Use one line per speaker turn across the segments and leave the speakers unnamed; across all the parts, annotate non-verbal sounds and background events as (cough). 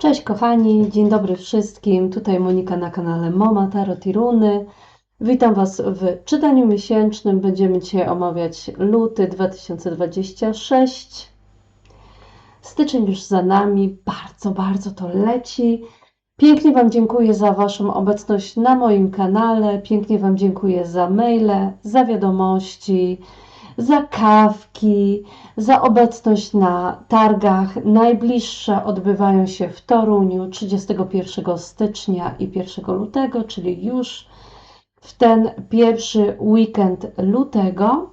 Cześć kochani, dzień dobry wszystkim. Tutaj Monika na kanale Moma Tarot i Runy. Witam Was w czytaniu miesięcznym. Będziemy dzisiaj omawiać luty 2026. Styczeń już za nami, bardzo, bardzo to leci. Pięknie Wam dziękuję za Waszą obecność na moim kanale. Pięknie Wam dziękuję za maile, za wiadomości, za kawki, za obecność na targach. Najbliższe odbywają się w Toruniu 31 stycznia i 1 lutego, czyli już w ten pierwszy weekend lutego.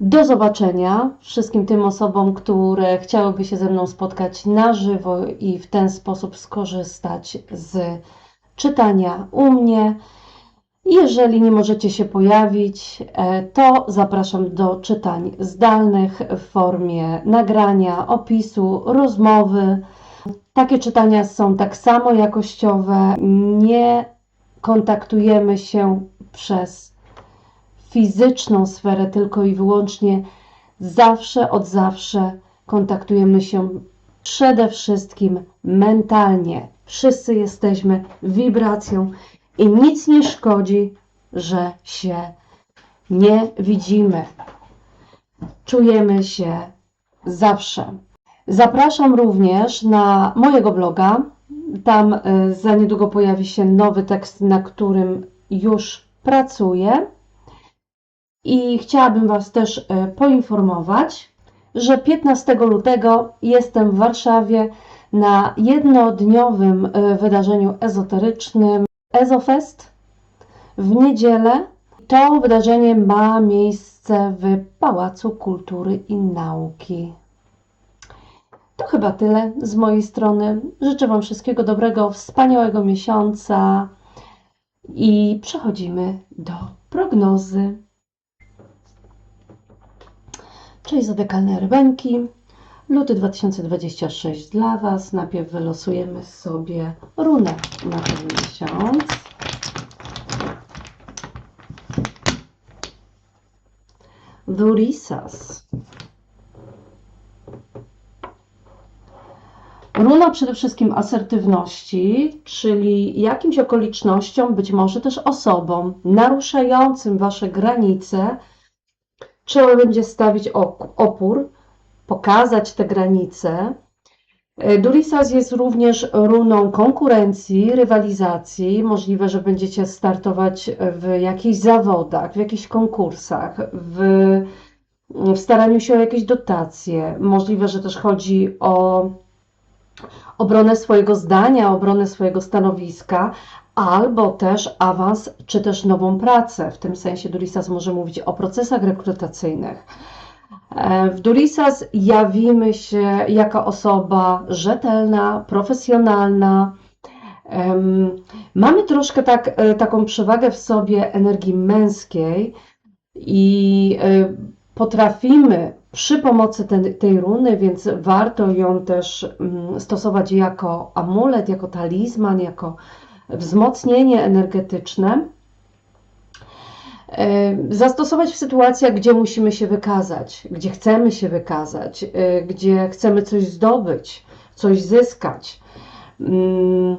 Do zobaczenia wszystkim tym osobom, które chciałyby się ze mną spotkać na żywo i w ten sposób skorzystać z czytania u mnie. Jeżeli nie możecie się pojawić, e, to zapraszam do czytań zdalnych w formie nagrania, opisu, rozmowy. Takie czytania są tak samo jakościowe. Nie kontaktujemy się przez fizyczną sferę, tylko i wyłącznie zawsze, od zawsze kontaktujemy się przede wszystkim mentalnie. Wszyscy jesteśmy wibracją i nic nie szkodzi, że się nie widzimy. Czujemy się zawsze. Zapraszam również na mojego bloga. Tam y, za niedługo pojawi się nowy tekst, na którym już pracuję. I chciałabym Was też y, poinformować, że 15 lutego jestem w Warszawie na jednodniowym y, wydarzeniu ezoterycznym EzoFest w niedzielę. To wydarzenie ma miejsce w Pałacu Kultury i Nauki. To chyba tyle z mojej strony. Życzę Wam wszystkiego dobrego, wspaniałego miesiąca i przechodzimy do prognozy. Cześć Zodekalne Rybenki. Luty 2026 dla Was. Najpierw wylosujemy sobie runę na ten miesiąc. Durisas. Runa przede wszystkim asertywności, czyli jakimś okolicznościom, być może też osobom naruszającym Wasze granice, trzeba będzie stawić opór, pokazać te granice. Durisas jest również runą konkurencji, rywalizacji. Możliwe, że będziecie startować w jakichś zawodach, w jakichś konkursach, w, w staraniu się o jakieś dotacje. Możliwe, że też chodzi o obronę swojego zdania, obronę swojego stanowiska, albo też awans, czy też nową pracę. W tym sensie Durisas może mówić o procesach rekrutacyjnych. W Durisas jawimy się jako osoba rzetelna, profesjonalna. Mamy troszkę tak, taką przewagę w sobie energii męskiej i potrafimy przy pomocy tej runy, więc warto ją też stosować jako amulet, jako talizman, jako wzmocnienie energetyczne zastosować w sytuacjach, gdzie musimy się wykazać, gdzie chcemy się wykazać, y, gdzie chcemy coś zdobyć, coś zyskać. Mm,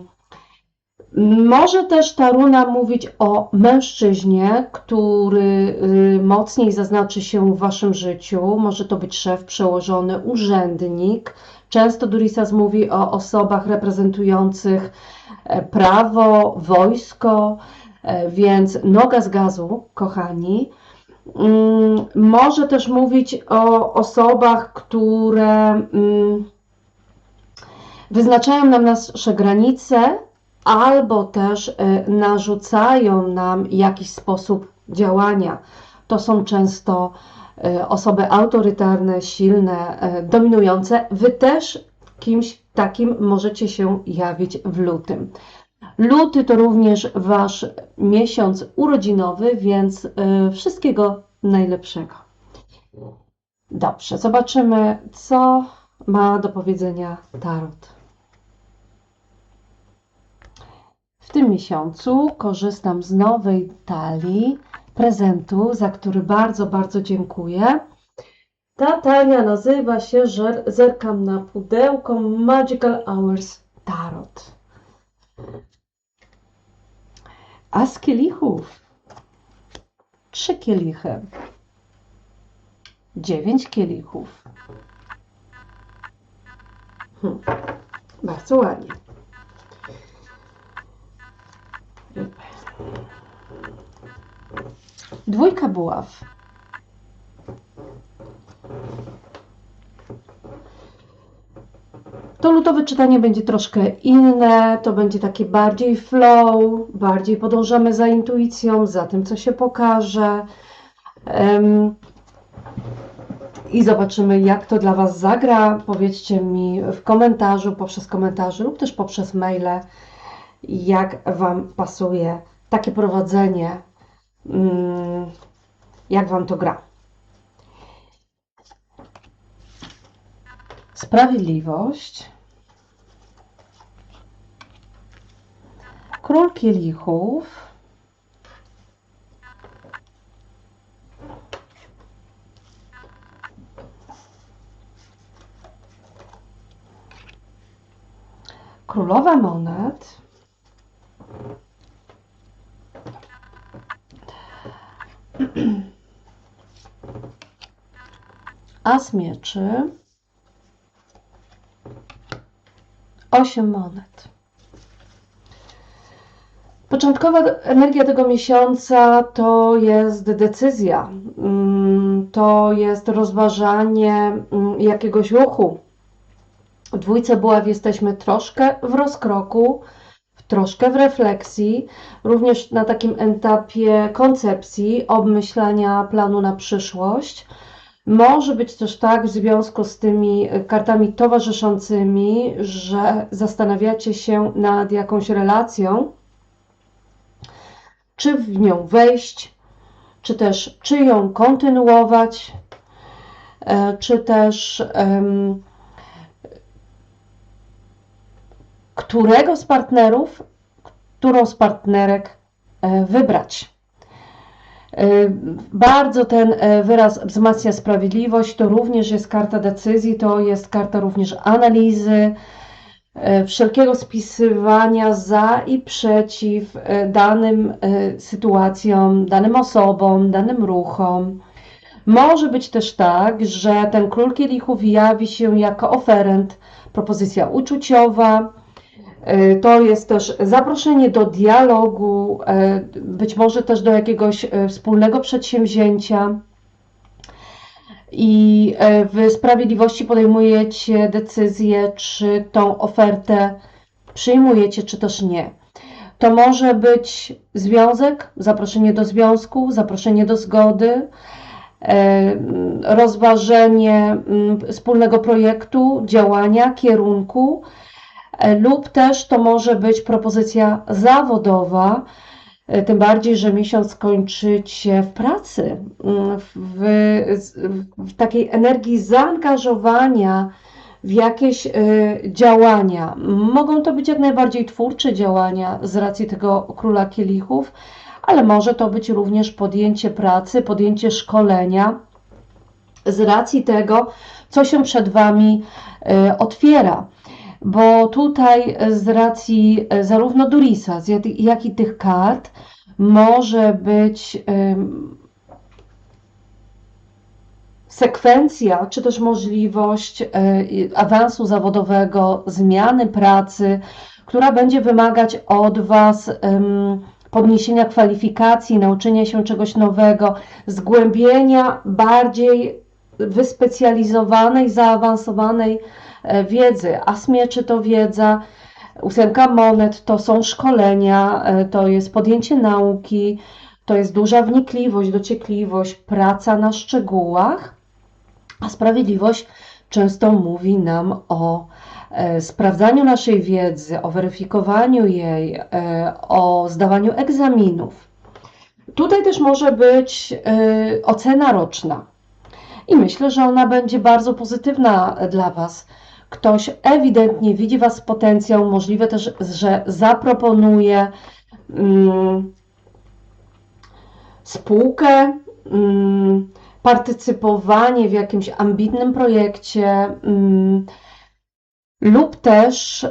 może też ta runa mówić o mężczyźnie, który y, mocniej zaznaczy się w waszym życiu. Może to być szef, przełożony, urzędnik. Często Durisas mówi o osobach reprezentujących e, prawo, wojsko, więc noga z gazu, kochani, mm, może też mówić o osobach, które mm, wyznaczają nam nasze granice, albo też e, narzucają nam jakiś sposób działania. To są często e, osoby autorytarne, silne, dominujące. Wy też kimś takim możecie się jawić w lutym. Luty to również Wasz miesiąc urodzinowy, więc y, wszystkiego najlepszego. Dobrze, zobaczymy, co ma do powiedzenia Tarot. W tym miesiącu korzystam z nowej talii prezentu, za który bardzo, bardzo dziękuję. Ta talia nazywa się, zerkam na pudełko Magical Hours Tarot. A z kielichów trzy kielichy, dziewięć kielichów. Hmm. Bardzo ładnie. Dwójka buław. To lutowe czytanie będzie troszkę inne, to będzie takie bardziej flow, bardziej podążamy za intuicją, za tym, co się pokaże. Em, I zobaczymy, jak to dla Was zagra. Powiedzcie mi w komentarzu, poprzez komentarze lub też poprzez maile, jak Wam pasuje takie prowadzenie, mm, jak Wam to gra. Sprawiedliwość. Król kielichów. Królowa monet. (clears throat) As mieczy. Osiem monet. Początkowa energia tego miesiąca to jest decyzja, mm, to jest rozważanie mm, jakiegoś ruchu. W dwójce buław jesteśmy troszkę w rozkroku, troszkę w refleksji, również na takim etapie koncepcji, obmyślania planu na przyszłość. Może być też tak w związku z tymi kartami towarzyszącymi, że zastanawiacie się nad jakąś relacją, czy w nią wejść, czy też czy ją kontynuować, e, czy też um, którego z partnerów, którą z partnerek e, wybrać. E, bardzo ten wyraz wzmacnia sprawiedliwość, to również jest karta decyzji, to jest karta również analizy, E, wszelkiego spisywania za i przeciw e, danym e, sytuacjom, danym osobom, danym ruchom. Może być też tak, że ten król kielichów jawi się jako oferent, propozycja uczuciowa. To jest też zaproszenie do dialogu, być może też do jakiegoś wspólnego przedsięwzięcia i e, w sprawiedliwości podejmujecie decyzję, czy tą ofertę przyjmujecie, czy też nie. To może być związek, zaproszenie do związku, zaproszenie do zgody, e, rozważenie mm, wspólnego projektu, działania, kierunku, e, lub też to może być propozycja zawodowa, E, tym bardziej, że miesiąc kończycie w pracy, mm, w, w takiej energii zaangażowania w jakieś e, działania. Mogą to być jak najbardziej twórcze działania z racji tego króla kielichów, ale może to być również podjęcie pracy, podjęcie szkolenia z racji tego, co się przed Wami e, otwiera bo tutaj z racji e, zarówno Durisa, jak i tych kart może być sekwencja, czy też możliwość e, awansu zawodowego, zmiany pracy, która będzie wymagać od Was podniesienia kwalifikacji, nauczenia się czegoś nowego, zgłębienia bardziej wyspecjalizowanej, zaawansowanej E, wiedzy. A smieczy to wiedza, ósemka monet to są szkolenia, e, to jest podjęcie nauki, to jest duża wnikliwość, dociekliwość, praca na szczegółach, a sprawiedliwość często mówi nam o e, sprawdzaniu naszej wiedzy, o weryfikowaniu jej, o zdawaniu egzaminów. Tutaj też może być ocena roczna. I myślę, że ona będzie bardzo pozytywna dla Was ktoś ewidentnie widzi Was potencjał, możliwe też, że zaproponuje mm, spółkę, mm, partycypowanie w jakimś ambitnym projekcie mm, lub też y,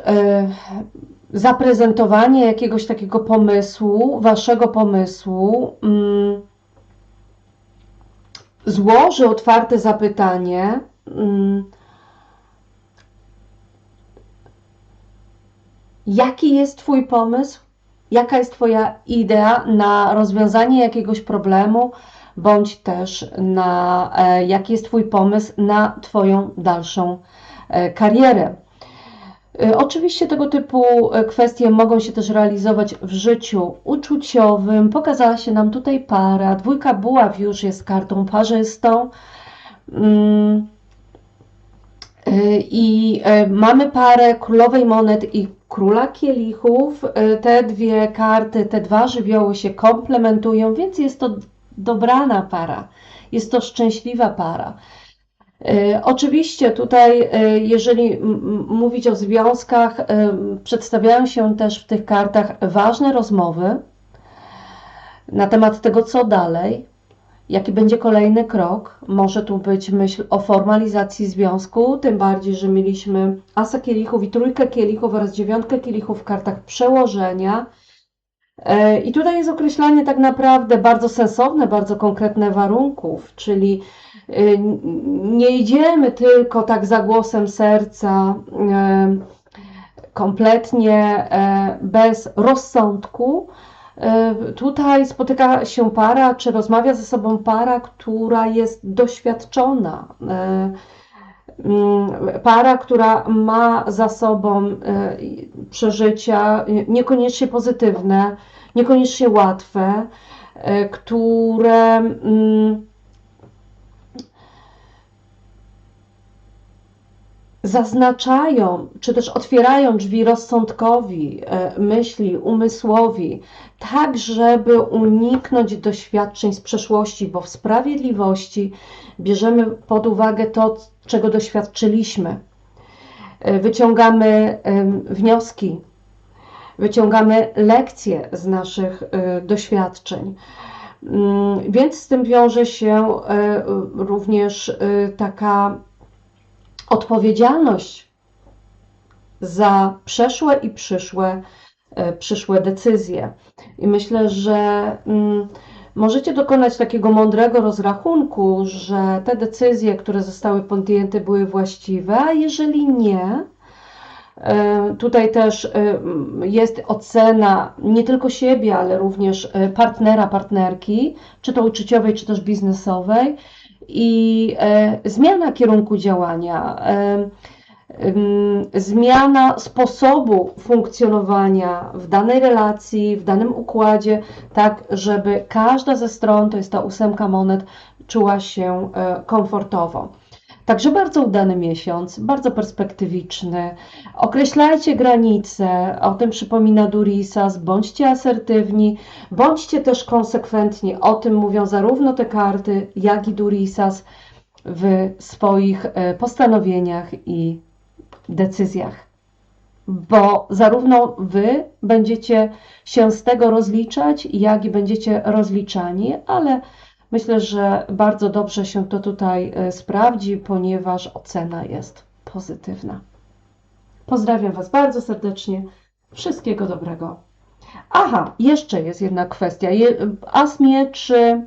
zaprezentowanie jakiegoś takiego pomysłu, waszego pomysłu, złoży otwarte zapytanie. Jaki jest Twój pomysł? Jaka jest Twoja idea na rozwiązanie jakiegoś problemu, bądź też na e, jaki jest Twój pomysł na Twoją dalszą e, karierę? E, Oczywiście tego typu kwestie mogą się też realizować w życiu uczuciowym. Pokazała się nam tutaj para. Dwójka buław już jest kartą parzystą. Mm, I mamy parę królowej monet i króla kielichów. E, Te dwie karty, te dwa żywioły się komplementują, więc jest to dobrana para. Jest to szczęśliwa para. E, Oczywiście tutaj, e, jeżeli mówić o związkach, przedstawiają się też w tych kartach ważne rozmowy na temat tego, co dalej, jaki będzie kolejny krok. Może tu być myśl o formalizacji związku, tym bardziej, że mieliśmy asa kielichów i trójkę kielichów oraz dziewiątkę kielichów w kartach przełożenia. E, I tutaj jest określanie tak naprawdę bardzo sensowne, bardzo konkretne warunków, czyli n- nie idziemy tylko tak za głosem serca, e, kompletnie e, bez rozsądku. E, Tutaj spotyka się para, czy rozmawia ze sobą para, która jest doświadczona. E, mm, Para, która ma za sobą e, przeżycia niekoniecznie pozytywne, niekoniecznie łatwe, które zaznaczają, czy też otwierają drzwi rozsądkowi, e, myśli, umysłowi, tak żeby uniknąć doświadczeń z przeszłości, bo w sprawiedliwości bierzemy pod uwagę to, czego doświadczyliśmy. E, Wyciągamy wnioski, wyciągamy lekcje z naszych e, doświadczeń. Mm, Więc z tym wiąże się również taka odpowiedzialność za przeszłe i przyszłe, e, przyszłe decyzje. I myślę, że mm, możecie dokonać takiego mądrego rozrachunku, że te decyzje, które zostały podjęte, były właściwe, a jeżeli nie, e, Tutaj też e, jest ocena nie tylko siebie, ale również partnera, partnerki, czy to uczuciowej, czy też biznesowej i e, zmiana kierunku działania, e, zmiana sposobu funkcjonowania w danej relacji, w danym układzie, tak żeby każda ze stron, to jest ta ósemka monet, czuła się e, komfortowo. Także bardzo udany miesiąc, bardzo perspektywiczny. Określajcie granice, o tym przypomina Durisas, bądźcie asertywni, bądźcie też konsekwentni. O tym mówią zarówno te karty, jak i Durisas w swoich e, postanowieniach i decyzjach. Bo zarówno wy będziecie się z tego rozliczać, jak i będziecie rozliczani, ale myślę, że bardzo dobrze się to tutaj e, sprawdzi, ponieważ ocena jest pozytywna. Pozdrawiam Was bardzo serdecznie. Wszystkiego dobrego. Aha, jeszcze jest jedna kwestia. Je- As mieczy.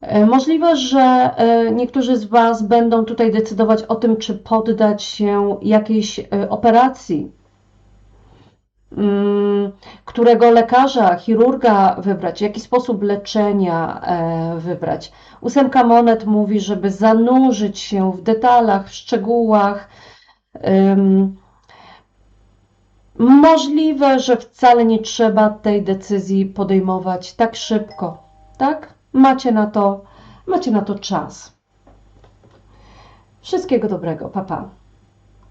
E, Możliwe, że e, niektórzy z Was będą tutaj decydować o tym, czy poddać się jakiejś operacji, Mm, którego lekarza, chirurga wybrać, jaki sposób leczenia e, wybrać. Ósemka monet mówi, żeby zanurzyć się w detalach, w szczegółach. Możliwe, że wcale nie trzeba tej decyzji podejmować tak szybko, tak? Macie na to, macie na to czas. Wszystkiego dobrego, papa. Pa.